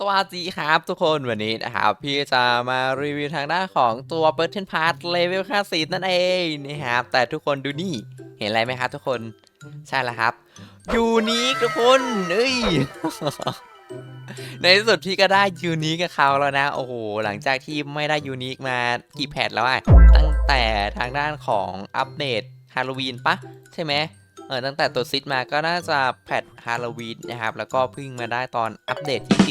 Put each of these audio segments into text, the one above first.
สวัสดีครับทุกคนวันนี้นะครับ พี่จะมารีวิวทางด้านของตัว b u r t o n Pass Level 50นั่นเองนะครับ แต่ทุกคนดูนี่เห็นอะไรไหมครับทุกคนใช่แล้วครับ ยูนิคทุกคนเอ้ยในที่สุดพี่ก็ได้ยูนิคกับเขาแล้วนะ โอ้โห หลังจากที่ไม่ได้ยูนิคมากี่แพทแล้วอะตั้งแต่ทางด้านของอัปเดตฮาโลวีนปะใช่ไหม เออตั้งแต่ตัวซิดมาก็น่าจะแพทฮาโลวีนนะครับ แล้วก็พิ่งมาได้ตอนอัปเดตที่10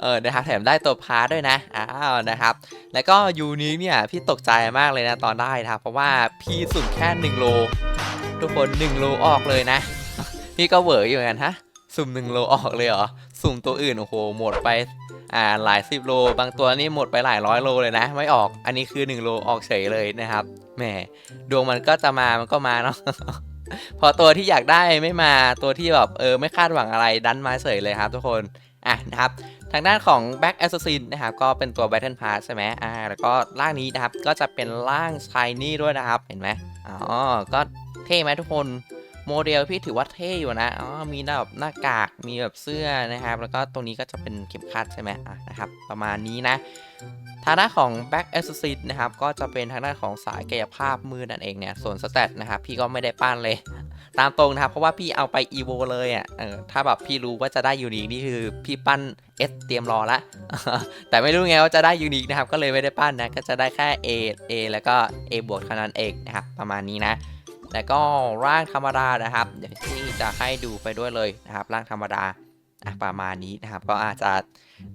เออนะครับแถมได้ตัวพาร์ด้วยนะอ้าวนะครับ แล้วก็ยูนิคเนี่ยพี่ตกใจมากเลยนะตอนได้นะครับเพราะว่าพี่สุ่มแค่ 1 โล ทุกคน 1 โลออกเลยนะ พี่ก็เวออยู่เหมือนกันฮะสุ่ม 1 โลออกเลยเหรอสุ่มตัวอื่นโอ้โหหมดไปอ่าหลายสิบโล บางตัวนี่หมดไปหลายร้อยโลเลยนะ ไม่ออกอันนี้คือ 1 โลออกเฉยเลยนะครับ หมดวงมันก็จะมามันก็มาเนาะพอตัวที่อยากได้ไม่มาตัวที่แบบเออไม่คาดหวังอะไรดันมาเฉยเลยครับทุกคนอะนะครับทางด้านของ Back Assassin นะครับก็เป็นตัว Battle Pass ใช่ไหมอ่าแล้วก็ร่างนี้นะครับก็จะเป็นร่าง Shiny ด้วยนะครับเห็นไหมอ๋อก็เท่ไหมทุกคน โมเดลพี่ถือว่าเท่อยู่นะอ๋อมีแบบหน้ากากมีแบบเสื้อนะครับ แล้วก็ตรงนี้ก็จะเป็นเข็มขัดใช่ไหมอะนะครับ ประมาณนี้นะทางด้านของ Back Assassin นะครับ ก็จะเป็นทางด้านของสายกายภาพมือนั่นเองเนี่ย ส่วนสเตตนะครับ พี่ก็ไม่ได้ปั้นเลย ตามตรงนะครับ เพราะว่าพี่เอาไป EVO เลยอะเออถ้าแบบพี่รู้ว่าจะได้ยูนิคนี่คือพี่ปั้น S เตรียมรอละ แต่ไม่รู้ไงว่าจะได้ยูนิคนะครับ ก็เลยไม่ได้ปั้นนะ ก็จะได้แค่ A A แล้วก็ A บวกเท่านั้นเองนะครับ ประมาณนี้นะ แล้วก็ร่างธรรมดานะครับเดี๋ยวที่จะให้ดูไปด้วยเลยนะครับ ร่างธรรมดาอะประมาณนี้นะครับ ก็อาจจะ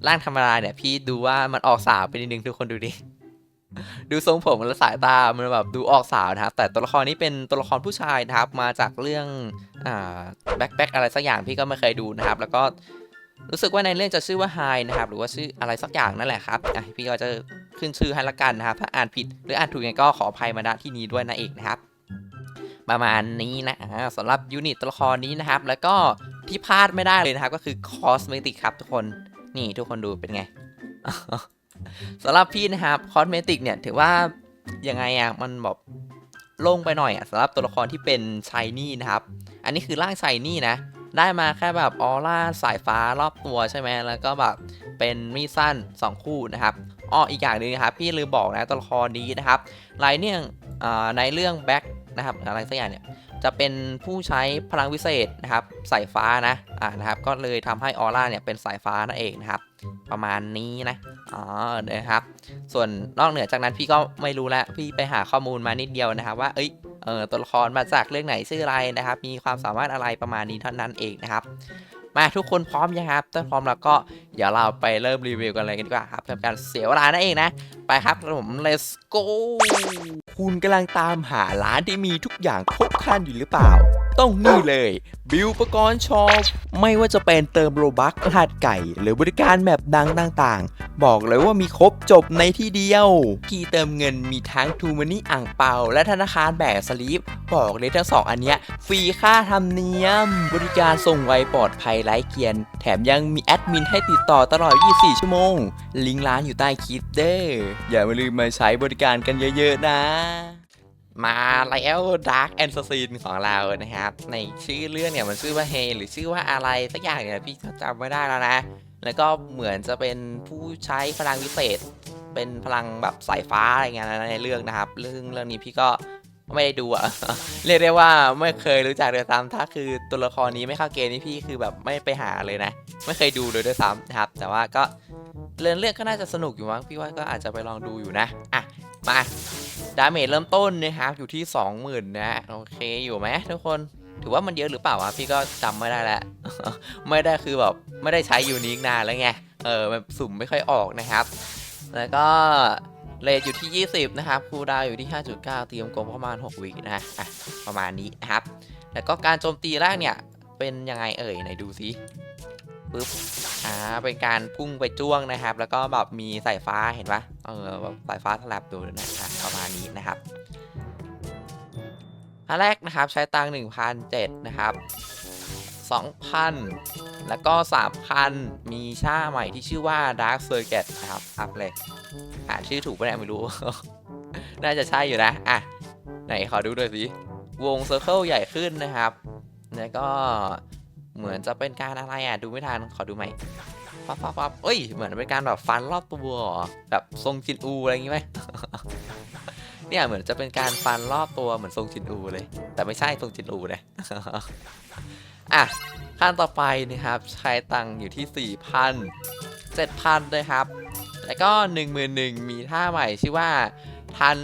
ร่างธรรมดาเนี่ยพี่ดูว่ามันออกสาวไปนิดนึงทุกคนดูดิดูทรงผมและสายตา มันแบบดูออกสาวนะครับ แต่ตัวละครนี้เป็นตัวละครผู้ชายนะครับ มาจากเรื่องอ่าแบ็คแบ็คอะไรสักอย่างพี่ก็ไม่เคยดูนะครับ แล้วก็รู้สึกว่าในเรื่องจะชื่อว่าไฮนะครับ หรือว่าชื่ออะไรสักอย่างนั่นแหละครับพี่ก็จะขึ้นชื่อให้ละกันนะครับ ถ้าอ่านผิดหรืออ่านถูกยังไงก็ขออภัยมาณที่นี้ด้วยนะเอกนะครับ ประมาณนี้นะสำหรับยูนิตตัวละครนี้นะครับ แล้วก็ที่พลาดไม่ได้เลยนะครับ ก็คือคอสเมติกครับทุกคนนี่ทุกคนดูเป็นไงสำหรับพี่นะครับคอสเมติกเนี่ยถือว่ายังไงอะมันแบบโล่งไปหน่อยอะสำหรับตัวละครที่เป็นชายนี่นะครับ อันนี้คือร่างชายนี่นะ ได้มาแค่แบบออร่าสายฟ้ารอบตัวใช่ไหมแล้วก็แบบเป็นมีดสั้น 2 คู่นะครับอ้ออีกอย่างหนึ่งนะครับ พี่ลืมบอกนะตัวละครนี้นะครับลเนี่ยงอ่าในเรื่องแบ็ค นะครับอะไรสักอย่างเนี่ยจะเป็นผู้ใช้พลังวิเศษนะครับสายฟ้านะอ่านะครับก็เลยทำให้ออร่าเนี่ยเป็นสายฟ้านั่นเองนะครับประมาณนี้นะอ๋อนะครับ ส่วนนอกเหนือจากนั้นพี่ก็ไม่รู้ละพี่ไปหาข้อมูลมานิดเดียวนะครับว่าเอ้ยเออตัวละครมาจากเรื่องไหนชื่ออะไรนะครับ มีความสามารถอะไรประมาณนี้เท่านั้นเองนะครับ มาทุกคนพร้อมยังครับถ้าพร้อมแล้วก็เดี๋ยวเราไปเริ่มรีวิวกันเลยกันดีกว่าครับเพื่อเป็นการเสียเวลานั่นเองนะ ไปครับผม let's go คุณกำลังตามหาร้านที่มีทุกอย่างครบครันอยู่หรือเปล่า ต้องนี่เลย บิวปกรณ์ชอปไม่ว่าจะเป็นเติมโลบักรหัสไก่ หรือบริการแบบดังต่างๆ บอกเลยว่ามีครบจบในที่เดียว ที่เติมเงินมีทั้งทูมันนี่อ่างเปา และธนาคารแบบสลีปบอกเลยทั้งสองอันเนี้ยฟรีค่าธรรมเนียม บริการส่งไวปลอดภัยไร้เกียน แถมยังมีแอดมินให้ติดต่อตลอด 24 ชั่วโมง ลิงก์ร้านอยู่ใต้คลิปเด้ออย่าลืมมาใช้บริการกันเยอะๆนะ มาแล้ว Dark a n s a s s i n ของเรานะครับ ในชื่อเรื่องเนี่ยมันชื่อว่าเฮหรือชื่อว่าอะไรสักอย่างเนี่ยพี่จำไม่ได้แล้วนะ แล้วก็เหมือนจะเป็นผู้ใช้พลังวิเศษ เป็นพลังแบบสายฟ้าอะไรเงี้ยนะในเรื่องนะครับ เรื่องเรื่องนี้พี่ก็ไม่ได้ดูอะเรียกได้ว่าไม่เคยรู้จักเลยซ้ำถ้าคือตัวละครนี้ไม่เข้าเกณฑ์นี่พี่คือแบบไม่ไปหาเลยนะ ไม่เคยดูเลยด้วยซ้ำนะครับ แต่ว่าก็เรื่องเรื่องก็น่าจะสนุกอยู่มั้งพี่ว่าก็อาจจะไปลองดูอยู่นะอะมา ดาเมจเริ่มต้นนะครับอยู่ที่ 20,000 นะโอเคอยู่ไหมทุกคนถือว่ามันเยอะหรือเปล่าวะพี่ก็จำไม่ได้แล้ว ไม่ได้คือแบบไม่ได้ใช้ยูนิคนานแล้วไงเออมันสุ่มไม่ค่อยออกนะครับ แล้วก็เลทอยู่ที่ 20 นะครับคูลดาวอยู่ที่ 5.9 เตรียมกลมประมาณ 6 วินะอะประมาณนี้นะครับ แล้วก็การโจมตีแรกเนี่ย เป็นยังไงเอ่ยไหนดูซิปึ๊บอ่าเป็นการพุ่งไปจ้วงนะครับ แล้วก็แบบมีสายฟ้าเห็นปะเออแบบสายฟ้าสลับดูนะอะประ ณนี้นะครับอันแรกนะครับใช้ตังค์1,007นะครับ2,000แล้วก็3,000มีชาใหม่ที่ชื่อว่า Dark Circuit นะครับ อัพเลยอ่านชื่อถูกปะเนี่ยไม่รู้ น่าจะใช่อยู่นะ อะ ไหนขอดูด้วยสิ วงเซอร์เคิลใหญ่ขึ้นนะครับ แล้วก็เหมือนจะเป็นการอะไรอะ ดูไม่ทัน ขอดูใหม่ปั๊บปั๊บปั๊บเอ้ย เหมือนเป็นการแบบฟันรอบตัวแบบทรงจินอูอะไรอย่างงี้ไหม เนี่ยเหมือนจะเป็นการฟันรอบตัวเหมือนทรงจินอูเลย แต่ไม่ใช่ทรงจินอูเลยอะขั้นต่อไปนะครับใช้ตังค์อยู่ที่ 4,000 7,000เลยครับ แล้วก็ 11,000 มีท่าใหม่ชื่อว่าทัน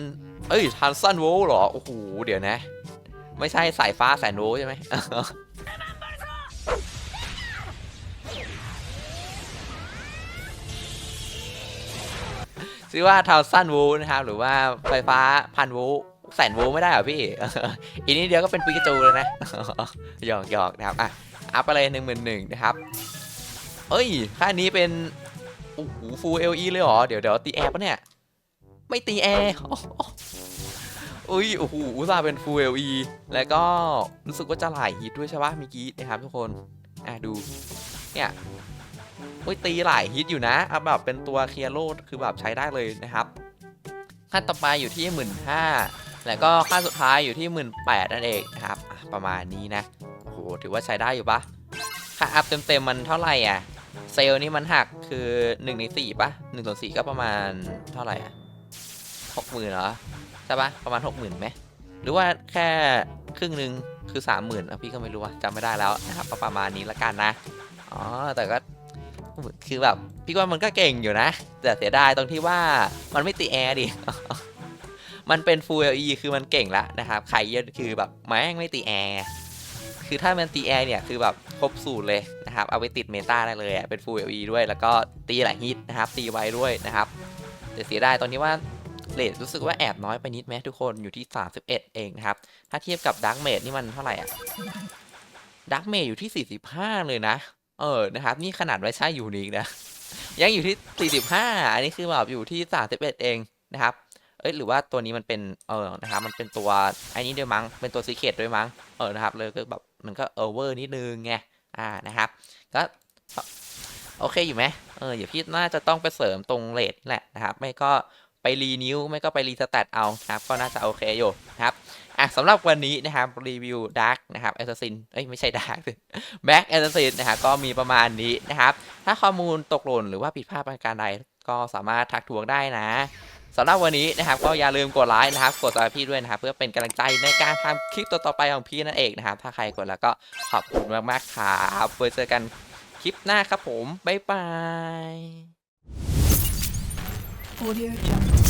เอ้ยทันซันโวลเหรอ โอ้โห เดี๋ยวนะ ไม่ใช่สายฟ้าแสนโวล์ใช่ไหม ชื่อว่าทาวซันวลต์นะครับ หรือว่าไฟฟ้าพันวลต์แสนวลต์ไม่ได้เหรอพี่ อีนิดเดียวก็เป็นปิกาจูเลยนะหยอกหยอกนะครับอะอัพไปเลยหนึ่งหมื่นหนึ่งนะครับเอ้ยค่านี้เป็นโอ้โหฟูลเอลีเลยเหรอ เดี๋ยวเดี๋ยวตีแอร์ปะเนี่ย ไม่ตีแอร์อุ้ยโอ้โหอุตส่าห์เป็นฟูลเอลีแล้วก็รู้สึกว่าจะหลายฮิตด้วยใช่ปะเมื่อกี้นะครับทุกคน อะดู เนี่ย อุ้ยตีหลายฮิตอยู่นะเอาแบบเป็นตัวเคลียร์โลดคือแบบใช้ได้เลยนะครับ ขั้นต่อไปอยู่ที่หมื่นห้าแล้วก็ขั้นสุดท้ายอยู่ที่หมื่นแปดนั่นเองนะครับประมาณนี้นะโอ้โหถือว่าใช้ได้อยู่ปะค่าอัพเต็มๆมันเท่าไหร่อะเซลล์นี่มันหักคือ1ใน4ปะ1ส่วน4ก็ประมาณเท่าไหร่อะหกหมื่นเหรอใช่ปะประมาณหกหมื่นไหมหรือว่าแค่ครึ่งหนึ่งคือสามหมื่นอะพี่ก็ไม่รู้ว่าจำไม่ได้แล้วนะครับประมาณนี้ละกันนะอ๋อแต่ก็ คือแบบพี่ว่ามันก็เก่งอยู่นะ แต่เสียดายตรงที่ว่ามันไม่ตีแอร์ดิมันเป็น Full LE คือมันเก่งละนะครับใครเยอะคือแบบแม่งไม่ตีแอร์คือถ้ามันตีแอร์เนี่ยคือแบบครบสูตรเลยนะครับเอาไปติดเมตาได้เลยเป็น Full LE ด้วย แล้วก็ตีหลายฮิตนะครับตีไวด้วยนะครับแต่เสียดายตอนนี้ว่าเลทรู้สึกว่าแอบน้อยไปนิดไหมทุกคนอยู่ที่ 31 เองนะครับ ถ้าเทียบกับดักเมดนี่มันเท่าไหร่อะดักเมดอยู่ที่ 45 เลยนะ เออนะครับนี่ขนาดไม่ใช่ยูนิคนะ ยังอยู่ที่ 45 อันนี้คือแบบอยู่ที่ 31 เองนะครับ เอ้ยหรือว่าตัวนี้มันเป็นเออนะครับมันเป็นตัวไอ้นี้ด้วยมั้งเป็นตัวซีเคดด้วยมั้งเออนะครับเลยก็แบบมันก็เออเวอร์นิดนึงไงอ่านะครับก็โอเคอยู่ไหมเอออย่าพี่น่าจะต้องไปเสริมตรงเลทแหละนะครับ ไม่ก็ ไปรีนิวไม่ก็ไปรีสแตทเอาครับก็น่าจะโอเคอยู่ครับอะสำหรับวันนี้นะครับรีวิวดาร์กนะครับแอสซัสซินเอ้ยไม่ใช่ดาร์กแบ็กแอสซัสซินนะครับก็มีประมาณนี้นะครับถ้าข้อมูลตกหล่นหรือว่าผิดพลาดประการใดก็สามารถทักทวงได้นะสำหรับวันนี้นะครับก็อย่าลืมกดไลค์นะครับ กดติดตามพี่ด้วยนะครับ เพื่อเป็นกำลังใจในการทำคลิปต่อๆไปของพี่นั่นเองนะครับ ถ้าใครกดแล้วก็ขอบคุณมากๆครับไว้เจอกันคลิปหน้าครับผม บ๊ายบาย Audio jump.